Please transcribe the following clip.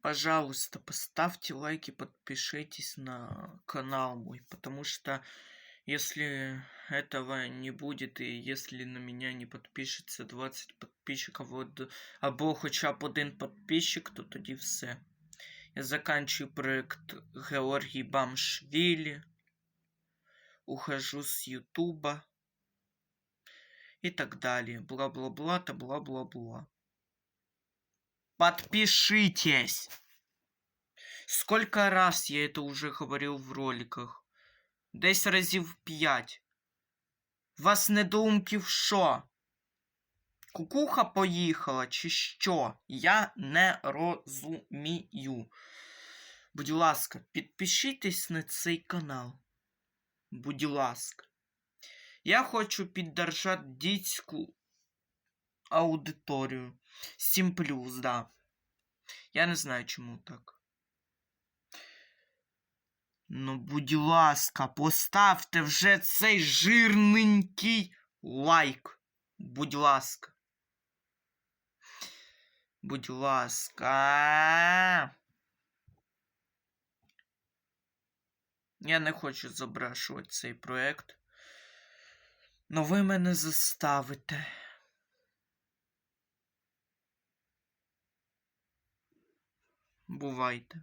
Пожалуйста, поставьте лайк и подпишитесь на канал мой, потому что если этого не будет и если на меня не подпишется 20 подписчиков от, або хоча б один подписчик, то тоді все. Я заканчиваю проект Георгий Бамшвили, ухожу с Ютуба и так далее. Бла-бла-бла, та бла-бла-бла. Подпишитесь! Сколько раз я это уже говорил в роликах? Десь разів 5. Вас недоумків що? Кукуха поїхала, чи що? Я не розумію. Будь ласка, підпишітесь на цей канал. Будь ласка. Я хочу піддержати дітську аудиторію. 7 да. Я не знаю, чому так. Ну, будь ласка, поставте вже цей жирненький лайк. Будь ласка. Будь ласка. Я не хочу забрашувати цей проект. Но ви мене заставите. Bovite.